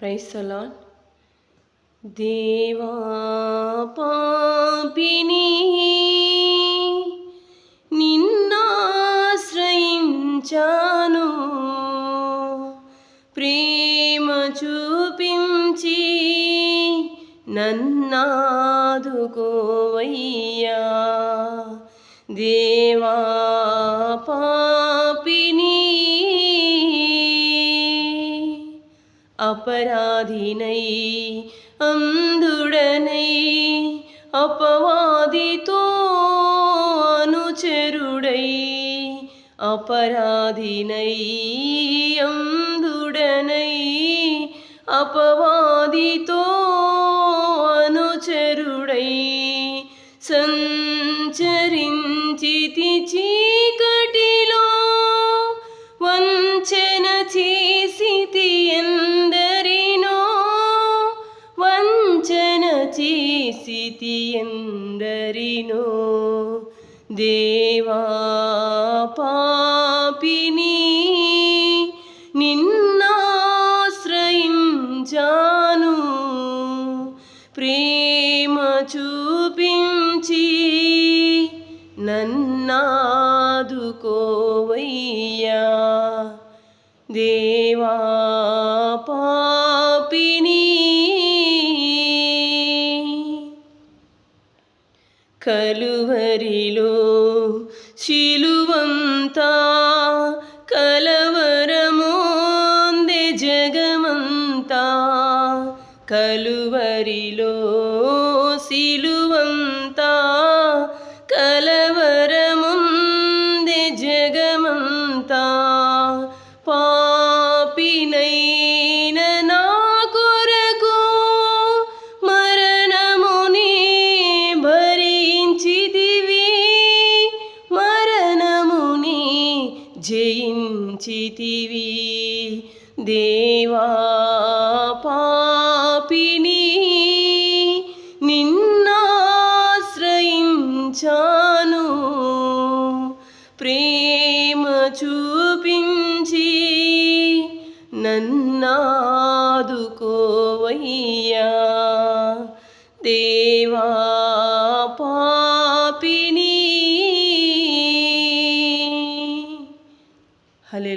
ప్రైసలా దేవా పాపిని నిన్నాశ్రయించాను. ప్రేమ చూపించి నన్నాదుకోవయ్యా. దేవా పా அபராதினை அந்துடனை அபவாதித்தோ அனுச்சருடை அபராதினை அந்துடனை அபவாதித்தோ அனுச்சருடை சஞ்சரின் చేసితి ఎందరినో దేవా పాపిని నిన్నాశ్రయించాను. ప్రేమ చూపించి నన్నాదుకోవయ్యా. దేవా కలువరిలో శిలువంతా కలవరమోందే జగమంతా. కలువరిలో శిలువంతా కలవరముందే జగ జయించితివి. దేవా పాపిని నిన్నాశ్రయించాను. ప్రేమ చూపించి నన్నాదుకోవయ్యా. దేవా హలే